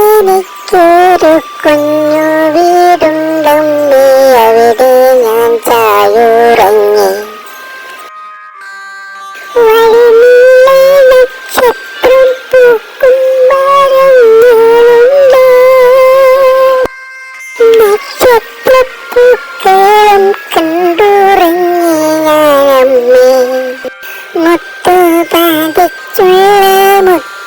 കനവിലെനിക്കൊരു കുഞ്ഞു വീടുണ്ടമ്മേ അവിടെ ഞാൻ ചായുറങ്ങി. നക്ഷത്രപ്പൂക്കളം കണ്ടുറങ്ങി ഞാനമ്മേ മുത്തു പാതിച്ചുള്ള മുത്തുക്കൂടകളും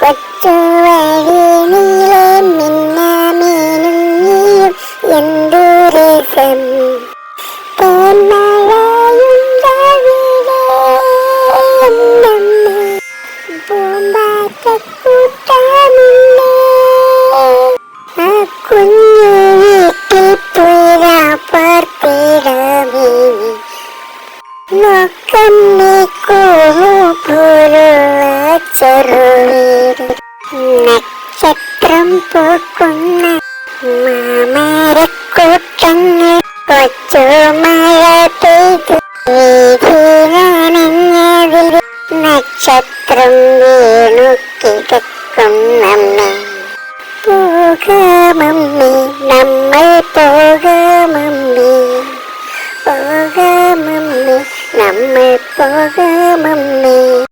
കൊച്ചു വഴി നീളെ മിന്നമീനും നീയും എന്തു രസം? കുഞ്ഞു വീട്ടിൽ പുര പാർത്തിടമേ കൂമു പോലുള്ള ചെറുവീട് നക്ഷത്രം പൂക്കുന്ന മാമരക്കൂട്ടങ്ങൾ കൊച്ചു മഴ പെയ്തു വീതി നനഞ്ഞതിൽ നക്ഷത്രം വീണു കിടക്കുന്നമ്മേ. പോകാമമ്മേ നമ്മൾ പോകാമമ്മേ. പോകാമമ്മേ നമ്മൾ പോകാമമ്മേ.